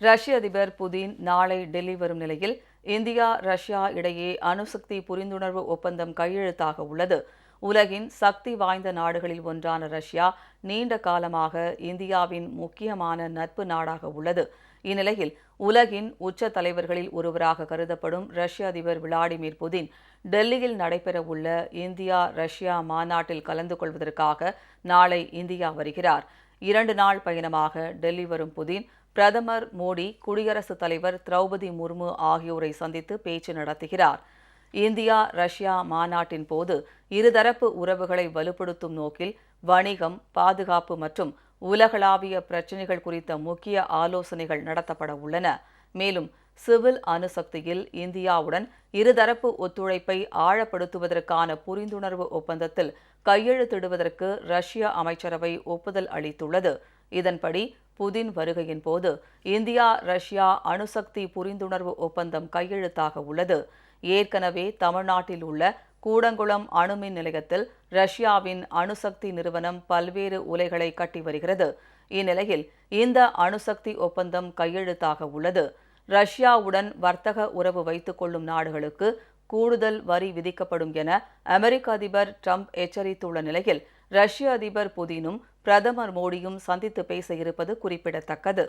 ரஷ்ய அதிபர் புதின் நாளை டெல்லி வரும் நிலையில் இந்தியா ரஷ்யா இடையே அணுசக்தி புரிந்துணர்வு ஒப்பந்தம் கையெழுத்தாக உள்ளது. உலகின் சக்தி வாய்ந்த நாடுகளில் ஒன்றான ரஷ்யா நீண்ட காலமாக இந்தியாவின் முக்கியமான நட்பு நாடாக உள்ளது. இந்நிலையில் உலகின் உச்ச தலைவர்களில் ஒருவராக கருதப்படும் ரஷ்ய அதிபர் விளாடிமிர் புதின் டெல்லியில் நடைபெறவுள்ள இந்தியா ரஷ்யா மாநாட்டில் கலந்து கொள்வதற்காக நாளை இந்தியா வருகிறார். இரண்டு நாள் பயணமாக டெல்லி வரும் புதின் பிரதமர் மோடி குடியரசுத் தலைவர் திரௌபதி முர்மு ஆகியோரை சந்தித்து பேச்சு நடத்துகிறார். இந்தியா ரஷ்யா மாநாட்டின் போது இருதரப்பு உறவுகளை வலுப்படுத்தும் நோக்கில் வணிகம் பாதுகாப்பு மற்றும் உலகளாவிய பிரச்சினைகள் குறித்த முக்கிய ஆலோசனைகள் நடத்தப்பட உள்ளன. மேலும் சிவில் அணுசக்தியில் இந்தியாவுடன் இருதரப்பு ஒத்துழைப்பை ஆழப்படுத்துவதற்கான புரிந்துணர்வு ஒப்பந்தத்தில் கையெழுத்திடுவதற்கு ரஷ்ய அமைச்சரவை ஒப்புதல் அளித்துள்ளது. இதன்படி புதின் வருகையின் போது இந்தியா ரஷ்யா அணுசக்தி புரிந்துணர்வு ஒப்பந்தம் கையெழுத்தாக உள்ளது. ஏற்கனவே தமிழ்நாட்டில் உள்ள கூடங்குளம் அணுமின் நிலையத்தில் ரஷ்யாவின் அணுசக்தி நிறுவனம் பல்வேறு உலைகளை கட்டி வருகிறது. இந்நிலையில் இந்த அணுசக்தி ஒப்பந்தம் கையெழுத்தாக உள்ளது. ரஷ்யாவுடன் வர்த்தக உறவு வைத்துக் கொள்ளும் நாடுகளுக்கு கூடுதல் வரி விதிக்கப்படும் என அமெரிக்க அதிபர் ட்ரம்ப் எச்சரித்துள்ள நிலையில் ரஷ்ய அதிபர் புதினும் பிரதமர் மோடியும் சந்தித்து பேச இருப்பது குறிப்பிடத்தக்கது.